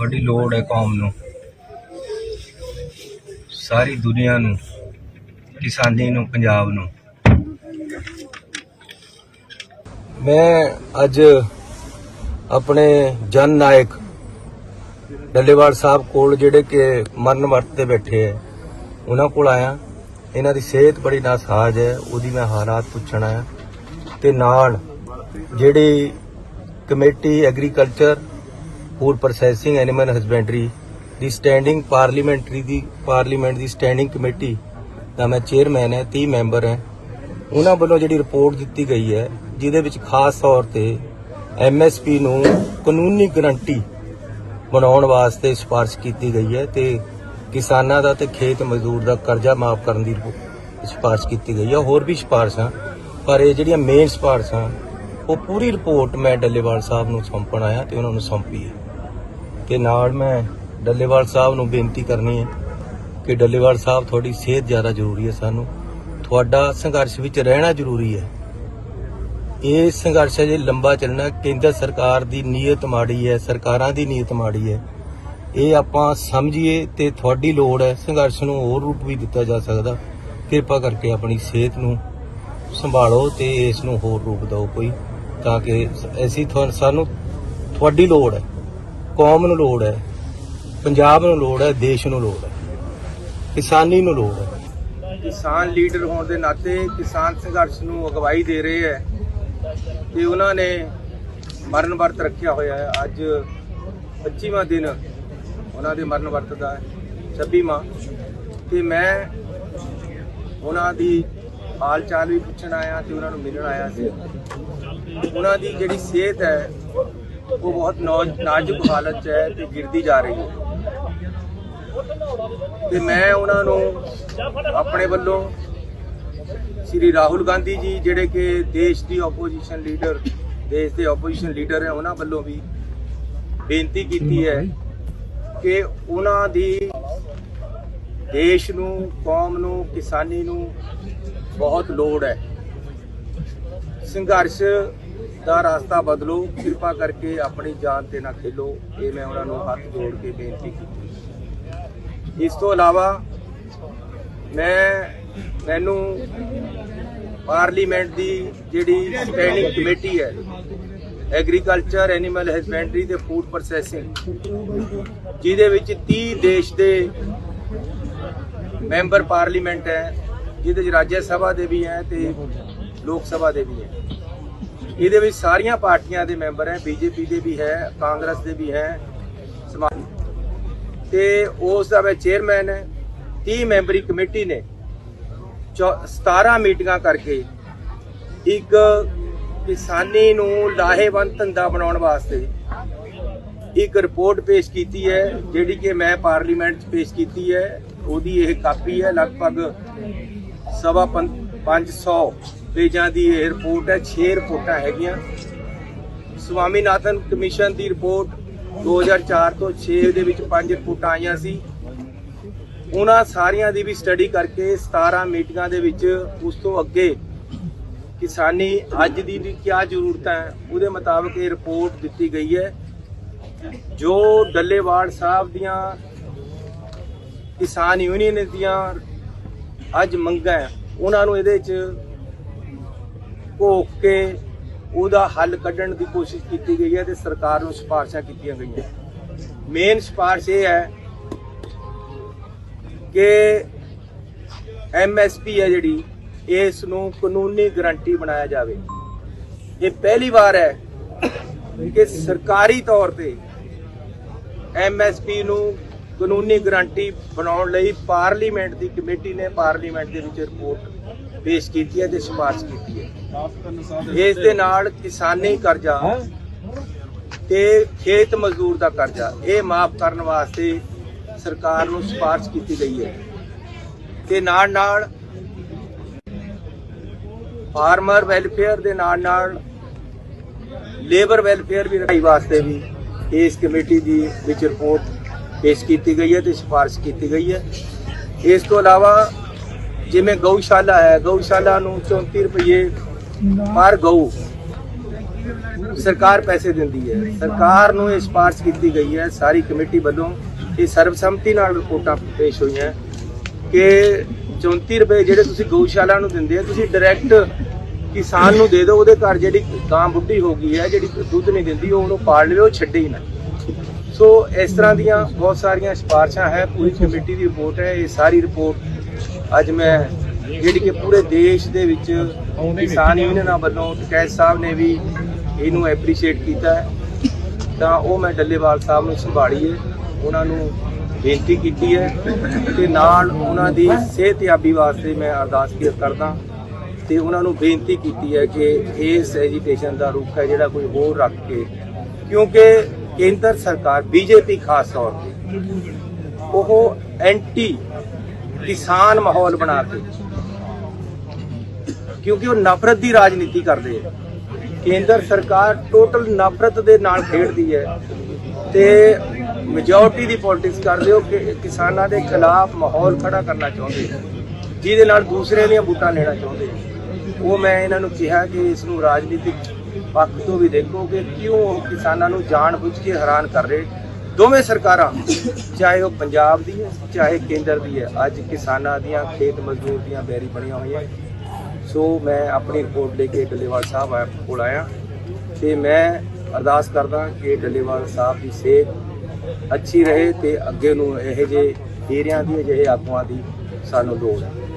ਵੱਡੀ ਲੋੜ ਹੈ ਕੌਮ ਨੂੰ। ਸਾਰੀ ਦੁਨੀਆ ਨੂੰ, ਕਿਸਾਨੀ ਨੂੰ, ਪੰਜਾਬ ਨੂੰ। ਮੈਂ ਅੱਜ ਆਪਣੇ ਜਨ ਨਾਇਕ ਡੱਲੇਵਾਲ ਸਾਹਿਬ ਕੋਲ ਜਿਹੜੇ ਕਿ ਮਰਨ ਵਰਤ ਤੇ ਬੈਠੇ ਹੈ, ਉਹਨਾਂ ਕੋਲ ਆਇਆ। ਇਹਨਾਂ ਦੀ ਸਿਹਤ ਬੜੀ ਨਾਸਾਜ਼ ਹੈ, ਉਹਦੀ ਮੈਂ ਹਾਲਾਤ ਪੁੱਛਣ ਆਇਆ ਤੇ ਨਾਲ ਜਿਹੜੀ committee agriculture food processing animal husbandry ਦੀ ਸਟੈਂਡਿੰਗ ਪਾਰਲੀਮੈਂਟਰੀ ਦੀ ਪਾਰਲੀਮੈਂਟ ਦੀ ਸਟੈਂਡਿੰਗ ਕਮੇਟੀ ਦਾ ਮੈਂ ਚੇਅਰਮੈਨ ਹੈ 30 ਮੈਂਬਰ ਹੈ। ਉਹਨਾਂ ਵੱਲੋਂ ਜਿਹੜੀ ਰਿਪੋਰਟ ਦਿੱਤੀ ਗਈ ਹੈ, ਜਿਹਦੇ ਵਿੱਚ ਖਾਸ ਤੌਰ ਤੇ ਐਮਐਸਪੀ ਨੂੰ ਕਾਨੂੰਨੀ ਗਰੰਟੀ ਬਣਾਉਣ ਵਾਸਤੇ ਸਿਫਾਰਿਸ਼ ਕੀਤੀ ਗਈ ਹੈ ਤੇ ਕਿਸਾਨਾਂ ਦਾ ਤੇ ਖੇਤ ਮਜ਼ਦੂਰ ਦਾ ਕਰਜ਼ਾ ਮਾਫ ਕਰਨ ਦੀ ਰਿਪੋ- ਸਿਫਾਰਿਸ਼ ਕੀਤੀ ਗਈ ਹੈ। ਹੋਰ ਵੀ ਸਿਫਾਰਿਸ਼ਾਂ ਪਰ ਇਹ ਜਿਹੜੀਆਂ ਮੇਨ ਸਿਫਾਰਿਸ਼ਾਂ, ਉਹ ਪੂਰੀ ਰਿਪੋਰਟ ਮੈਂ ਡੱਲੇਵਾਲ ਸਾਹਿਬ ਨੂੰ ਸੌਂਪਣ ਆਇਆ ਤੇ ਉਹਨਾਂ ਨੂੰ ਸੌਂਪੀ ਹੈ। ਤੇ ਨਾਲ ਮੈਂ ਡੱਲੇਵਾਲ ਸਾਹਿਬ ਨੂੰ ਬੇਨਤੀ ਕਰਨੀ ਹੈ ਕਿ ਡੱਲੇਵਾਲ ਸਾਹਿਬ ਤੁਹਾਡੀ ਸਿਹਤ ਜ਼ਿਆਦਾ ਜ਼ਰੂਰੀ ਹੈ ਸਾਨੂੰ। ਤੁਹਾਡਾ ਸੰਘਰਸ਼ ਵਿੱਚ ਰਹਿਣਾ ਜ਼ਰੂਰੀ ਹੈ। ਇਹ ਸੰਘਰਸ਼ ਹੈ ਜੇ ਲੰਬਾ ਚੱਲਣਾ ਕੇਂਦਰ ਸਰਕਾਰ ਦੀ ਨੀਅਤ ਮਾੜੀ ਹੈ, ਸਰਕਾਰਾਂ ਦੀ ਨੀਅਤ ਮਾੜੀ ਹੈ। ਇਹ ਆਪਾਂ ਸਮਝੀਏ ਤੇ ਤੁਹਾਡੀ ਲੋੜ ਹੈ ਸੰਘਰਸ਼ ਨੂੰ ਹੋਰ ਰੂਪ ਵੀ ਦਿੱਤਾ ਜਾ ਸਕਦਾ। ਕਿਰਪਾ ਕਰਕੇ ਆਪਣੀ ਸਿਹਤ ਨੂੰ ਸੰਭਾਲੋ ਤੇ ਇਸ ਨੂੰ ਹੋਰ ਰੂਪ ਦਿਓ ਕੋਈ। ਤਾਂ ਕਿ ਐਸੀ ਤੁਹਾਨੂੰ ਸਾਨੂੰ ਤੁਹਾਡੀ ਲੋੜ ਹੈ। ਕੌਮ ਨੂੰ ਲੋੜ ਹੈ, ਪੰਜਾਬ ਨੂੰ ਲੋੜ ਹੈ, ਦੇਸ਼ ਨੂੰ ਲੋੜ ਹੈ, ਕਿਸਾਨੀ ਨੂੰ ਲੋੜ ਹੈ। ਕਿਸਾਨ ਲੀਡਰ ਹੋਣ ਦੇ ਨਾਤੇ ਕਿਸਾਨ ਸੰਘਰਸ਼ ਨੂੰ ਅਗਵਾਈ ਦੇ ਰਹੇ ਹੈ ਤੇ ਉਹਨਾਂ ਨੇ ਮਰਨ ਵਰਤ ਰੱਖਿਆ ਹੋਇਆ ਹੈ। ਅੱਜ 25ਵਾਂ ਦਿਨ ਉਹਨਾਂ ਦੇ ਮਰਨ ਵਰਤ ਦਾ ਹੈ 26ਵਾਂ ਤੇ ਮੈਂ ਉਹਨਾਂ ਦੀ ਹਾਲ ਚਾਲ ਵੀ ਪੁੱਛਣ ਆਇਆ ਤੇ ਉਹਨਾਂ ਨੂੰ ਮਿਲਣ ਆਇਆ ਸੀ। ਉਹਨਾਂ ਦੀ ਜਿਹੜੀ ਸਿਹਤ ਹੈ ਉਹ ਬਹੁਤ ਨੌ- ਨਾਜ਼ੁਕ ਹਾਲਤ 'ਚ ਹੈ ਤੇ ਗਿਰਦੀ ਜਾ ਰਹੀ ਹੈ ਤੇ ਮੈਂ ਉਹਨਾਂ ਨੂੰ ਆਪਣੇ ਵੱਲੋਂ ਸ਼੍ਰੀ ਰਾਹੁਲ ਗਾਂਧੀ ਜੀ ਜਿਹੜੇ ਕਿ ਦੇਸ਼ ਦੀ ਆਪੋਜੀਸ਼ਨ ਲੀਡਰ ਦੇਸ਼ ਦੇ ਆਪੋਜੀਸ਼ਨ ਲੀਡਰ ਹੈ ਉਹਨਾਂ ਵੱਲੋਂ ਵੀ ਬੇਨਤੀ ਕੀਤੀ ਹੈ ਕਿ ਉਹਨਾਂ ਦੀ ਦੇਸ਼ ਨੂੰ ਕੌਮ ਨੂੰ ਕਿਸਾਨੀ ਨੂੰ ਬਹੁਤ ਲੋੜ ਹੈ ਸੰਘਰਸ਼ ਦਾ ਰਾਸਤਾ ਬਦਲੋ, ਕਿਰਪਾ ਕਰਕੇ ਆਪਣੀ ਜਾਨ ਤੇ ਨਾ ਖੇਲੋ। ਇਹ ਮੈਂ ਉਹਨਾਂ ਨੂੰ ਹੱਥ ਜੋੜ ਕੇ ਬੇਨਤੀ ਕੀਤੀ। ਇਸ ਤੋਂ ਇਲਾਵਾ ਮੈਂ, ਮੈਨੂੰ ਪਾਰਲੀਮੈਂਟ ਦੀ ਜਿਹੜੀ ਸਟੈਂਡਿੰਗ ਕਮੇਟੀ ਹੈ, ਐਗਰੀਕਲਚਰ, ਐਨੀਮਲ ਹਸਬੈਂਡਰੀ ਤੇ ਫੂਡ ਪ੍ਰੋਸੈਸਿੰਗ, ਜਿਹਦੇ ਵਿੱਚ 30 ਦੇਸ਼ ਦੇ ਮੈਂਬਰ ਪਾਰਲੀਮੈਂਟ ਹੈ, ਜਿਹਦੇ ਵਿੱਚ ਰਾਜ ਸਭਾ ਦੇ ਵੀ ਹੈ ਤੇ ਲੋਕ ਸਭਾ ਦੇ ਵੀ ਹੈ। ਇਹਦੇ ਵਿੱਚ ਸਾਰੀਆਂ ਪਾਰਟੀਆਂ ਦੇ ਮੈਂਬਰ ਹੈ, ਬੀਜੇਪੀ ਦੇ ਵੀ ਹੈ, ਕਾਂਗਰਸ ਦੇ ਵੀ ਹੈ ਸਮਾ- ਤੇ ਉਸ ਦਾ ਮੈਂ ਚੇਅਰਮੈਨ ਹੈ 30 ਮੈਂਬਰੀ ਕਮੇਟੀ ਨੇ। ਚੌ- 17 ਮੀਟਿੰਗਾਂ ਕਰਕੇ ਇੱਕ ਕਿਸਾਨੀ ਨੂੰ ਲਾਹੇਵੰਦ ਧੰਦਾ ਬਣਾਉਣ ਵਾਸਤੇ ਇੱਕ ਰਿਪੋਰਟ ਪੇਸ਼ ਕੀਤੀ ਹੈ, ਜਿਹੜੀ ਕਿ ਮੈਂ ਪਾਰਲੀਮੈਂਟ 'ਚ ਪੇਸ਼ ਕੀਤੀ ਹੈ। ਉਹਦੀ ਇਹ ਕਾਪੀ ਹੈ ਲਗਭਗ ਸਵਾ ਪੰ- 500 ਪੇਜਾਂ ਦੀ ਇਹ ਰਿਪੋਰਟ ਹੈ 6 ਰਿਪੋਰਟਾਂ ਹੈਗੀਆਂ। ਸਵਾਮੀਨਾਥਨ ਕਮਿਸ਼ਨ ਦੀ ਰਿਪੋਰਟ 2004 ਤੋਂ 6 ਦੇ ਵਿੱਚ ਪੰਜ ਰਿਪੋਰਟਾਂ ਆਈਆਂ ਸੀ। ਉਹਨਾਂ ਸਾਰੀਆਂ ਦੀ ਵੀ ਸਟੱਡੀ ਕਰਕੇ 17 ਮੀਟਿੰਗਾਂ ਦੇ ਵਿੱਚ ਉਸ ਤੋਂ ਅੱਗੇ ਕਿਸਾਨੀ ਅੱਜ ਦੀ ਵੀ ਕੀ ਜ਼ਰੂਰਤਾਂ ਹੈ, ਉਹਦੇ ਮੁਤਾਬਕ ਇਹ ਰਿਪੋਰਟ ਦਿੱਤੀ ਗਈ ਹੈ। ਜੋ ਡੱਲੇਵਾਲ ਸਾਹਿਬ ਦੀਆਂ ਕਿਸਾਨ ਯੂਨੀਅਨ ਦੀਆਂ ਅੱਜ ਮੰਗਾਂ ਉਹਨਾਂ ਨੂੰ ਇਹਦੇ 'ਚ ਘੋਖ ਕੇ ਉਹਦਾ ਹੱਲ ਕੱਢਣ ਦੀ ਕੋਸ਼ਿਸ਼ ਕੀਤੀ ਗਈ ਹੈ ਤੇ ਸਰਕਾਰ ਨੂੰ ਸਿਫਾਰਸ਼ਾਂ ਕੀਤੀਆਂ ਗਈਆਂ। ਮੇਨ ਸਿਫਾਰਸ਼ ਇਹ ਹੈ ਕਿ ਐਮਐਸਪੀ ਹੈ ਜਿਹੜੀ ਇਸ ਨੂੰ ਕਾਨੂੰਨੀ ਗਰੰਟੀ ਬਣਾਇਆ ਜਾਵੇ। ਇਹ ਪਹਿਲੀ ਵਾਰ ਹੈ ਕਿ ਸਰਕਾਰੀ ਤੌਰ ਤੇ ਐਮਐਸਪੀ ਨੂੰ ਕਾਨੂੰਨੀ ਗਰੰਟੀ ਬਣਾਉਣ ਲਈ ਪਾਰਲੀਮੈਂਟ ਦੀ ਕਮੇਟੀ ਨੇ ਪਾਰਲੀਮੈਂਟ ਦੇ ਵਿੱਚ ਰਿਪੋਰਟ ਪੇਸ਼ ਕੀਤੀ ਹੈ ਤੇ ਸਿਫਾਰਿਸ਼ ਕੀਤੀ ਹੈ। ਇਸ ਦੇ ਨਾਲ ਕਿਸਾਨੀ ਕਰਜ਼ਾ ਤੇ ਖੇਤ ਮਜ਼ਦੂਰ ਦਾ ਕਰਜ਼ਾ ਇਹ ਮਾਫ ਕਰਨ ਵਾਸਤੇ ਸਰਕਾਰ ਨੂੰ ਸਿਫਾਰਿਸ਼ ਕੀਤੀ ਗਈ ਹੈ। ਤੇ ਨਾਲ ਨਾਲ ਫਾਰਮਰ ਵੈਲਫੇਅਰ ਦੇ ਨਾਲ ਨਾਲ ਲੇਬਰ ਵੈਲਫੇਅਰ ਵੀ ਰੱਖਾਈ ਵਾਸਤੇ ਵੀ ਇਸ ਕਮੇਟੀ ਦੀ ਵਿੱਚ ਰਿਪੋਰਟ ਪੇਸ਼ ਕੀਤੀ ਗਈ ਹੈ ਤੇ ਸਿਫਾਰਿਸ਼ ਕੀਤੀ ਗਈ ਹੈ। ਇਸ ਤੋਂ ਇਲਾਵਾ ਜਿਵੇਂ ਗਊਸ਼ਾਲਾ ਹੈ, ਗਊਸ਼ਾਲਾ ਨੂੰ 34 ਰੁਪਏ ਪਰ ਗਊ ਸਰਕਾਰ ਪੈਸੇ ਦਿੰਦੀ ਹੈ। ਸਰਕਾਰ ਨੂੰ ਇਹ ਸਿਫਾਰਸ਼ ਕੀਤੀ ਗਈ ਹੈ, ਸਾਰੀ ਕਮੇਟੀ ਵੱਲੋਂ ਇਹ ਸਰਬਸੰਮਤੀ ਨਾਲ ਰਿਪੋਰਟਾਂ ਪੇਸ਼ ਹੋਈਆਂ ਕਿ 34 ਰੁਪਏ ਜਿਹੜੇ ਤੁਸੀਂ ਗਊਸ਼ਾਲਾ ਨੂੰ ਦਿੰਦੇ ਆ, ਤੁਸੀਂ ਡਾਇਰੈਕਟ ਕਿਸਾਨ ਨੂੰ ਦੇ ਦਿਓ, ਉਹਦੇ ਘਰ ਜਿਹੜੀ ਗਾਂ ਬੁੱਢੀ ਹੋ ਗਈ ਹੈ, ਜਿਹੜੀ ਦੁੱਧ ਨਹੀਂ ਦਿੰਦੀ, ਉਹ ਉਹਨੂੰ ਪਾਲ ਲਿਓ ਉਹ ਛੱਡੇ ਹੀ ਨਾ। ਸੋ ਇਸ ਤਰ੍ਹਾਂ ਦੀਆਂ ਬਹੁਤ ਸਾਰੀਆਂ ਸਿਫਾਰਸ਼ਾਂ ਹੈ, ਪੂਰੀ ਕਮੇਟੀ ਦੀ ਰਿਪੋਰਟ ਹੈ, ਇਹ ਸਾਰੀ ਰਿਪੋਰਟ ਅੱਜ ਮੈਂ ਜਿਹੜੀ ਕਿ ਪੂਰੇ ਦੇਸ਼ ਦੇ ਵਿੱਚ ਕਿਸਾਨ ਯੂਨੀਅਨਾਂ ਵੱਲੋਂ ਟਕੈਤ ਸਾਹਿਬ ਨੇ ਵੀ ਇਹਨੂੰ ਐਪਰੀਸ਼ੀਏਟ ਕੀਤਾ ਹੈ। ਤਾਂ ਉਹ ਮੈਂ ਡੱਲੇਵਾਲ ਸਾਹਿਬ ਨੂੰ ਸੰਭਾਲੀਏ, ਉਹਨਾਂ ਨੂੰ ਬੇਨਤੀ ਕੀਤੀ ਹੈ ਤੇ ਨਾਲ ਉਹਨਾਂ ਦੀ ਸਿਹਤਯਾਬੀ ਵਾਸਤੇ ਮੈਂ ਅਰਦਾਸ ਕੀ ਕਰਦਾ ਤੇ ਉਹਨਾਂ ਨੂੰ ਬੇਨਤੀ ਕੀਤੀ ਹੈ ਕਿ ਇਸ ਐਜੀਟੇਸ਼ਨ ਦਾ ਰੁਖ ਹੈ ਜਿਹੜਾ ਕੋਈ ਹੋਰ ਰੱਖ ਕੇ, ਕਿਉਂਕਿ ਕੇਂਦਰ ਸਰਕਾਰ, ਬੀਜੇਪੀ ਖਾਸ ਤੌਰ ਤੇ, ਉਹ ਐਂਟੀ ਕਿਸਾਨ ਮਾਹੌਲ ਬਣਾ ਕੇ। ਕਿਉਂਕਿ ਉਹ ਨਫ਼ਰਤ ਦੀ ਰਾਜਨੀਤੀ ਕਰਦੇ ਆ। ਕੇਂਦਰ ਸਰਕਾਰ ਟੋਟਲ ਨਫ਼ਰਤ ਦੇ ਨਾਲ ਖੇਡਦੀ ਹੈ ਤੇ ਮੈਜੋਰਟੀ ਦੀ ਪੋਲਿਟਿਕਸ ਕਰਦੇ ਹੋ ਕਿਸਾਨਾਂ ਦੇ ਖਿਲਾਫ ਮਾਹੌਲ ਖੜਾ ਕਰਨਾ ਚਾਹੁੰਦੇ ਜਿਹਦੇ ਨਾਲ ਦੂਸਰੇ ਦੀਆਂ ਬੂਟਾਂ ਲੈਣਾ ਚਾਹੁੰਦੇ ਉਹ ਮੈਂ ਇਹਨਾਂ ਨੂੰ ਕਿਹਾ ਕਿ ਇਸ ਨੂੰ ਰਾਜਨੀਤਿਕ ਪੱਖ ਤੋਂ ਵੀ ਦੇਖੋ ਕਿ ਕਿਉਂ ਉਹ ਕਿਸਾਨਾਂ ਨੂੰ ਜਾਣ ਬੁੱਝ ਕੇ ਹੈਰਾਨ ਕਰ ਰਹੇ ਦੋਵੇਂ ਸਰਕਾਰਾਂ, ਚਾਹੇ ਉਹ ਪੰਜਾਬ ਦੀ ਹੈ, ਚਾਹੇ ਕੇਂਦਰ ਦੀ ਹੈ, ਅੱਜ ਕਿਸਾਨਾਂ ਦੀਆਂ, ਖੇਤ ਮਜ਼ਦੂਰ ਦੀਆਂ ਬੈਰੀ ਬਣੀਆਂ ਹੋਈਆਂ। ਸੋ ਮੈਂ ਆਪਣੀ ਰਿਪੋਰਟ ਲੈ ਕੇ ਡੱਲੇਵਾਲ ਸਾਹਿਬ ਆ- ਕੋਲ ਆਇਆ। ਤੇ ਮੈਂ ਅਰਦਾਸ ਕਰਦਾ ਕਿ ਡੱਲੇਵਾਲ ਸਾਹਿਬ ਦੀ ਸਿਹਤ ਅੱਛੀ ਰਹੇ ਤੇ ਅੱਗੇ ਨੂੰ ਇਹੋ ਜਿਹੇ ਹੀਰਿਆਂ ਦੀ, ਅਜਿਹੇ ਆਗੂਆਂ ਦੀ ਸਾਨੂੰ ਲੋੜ ਹੈ।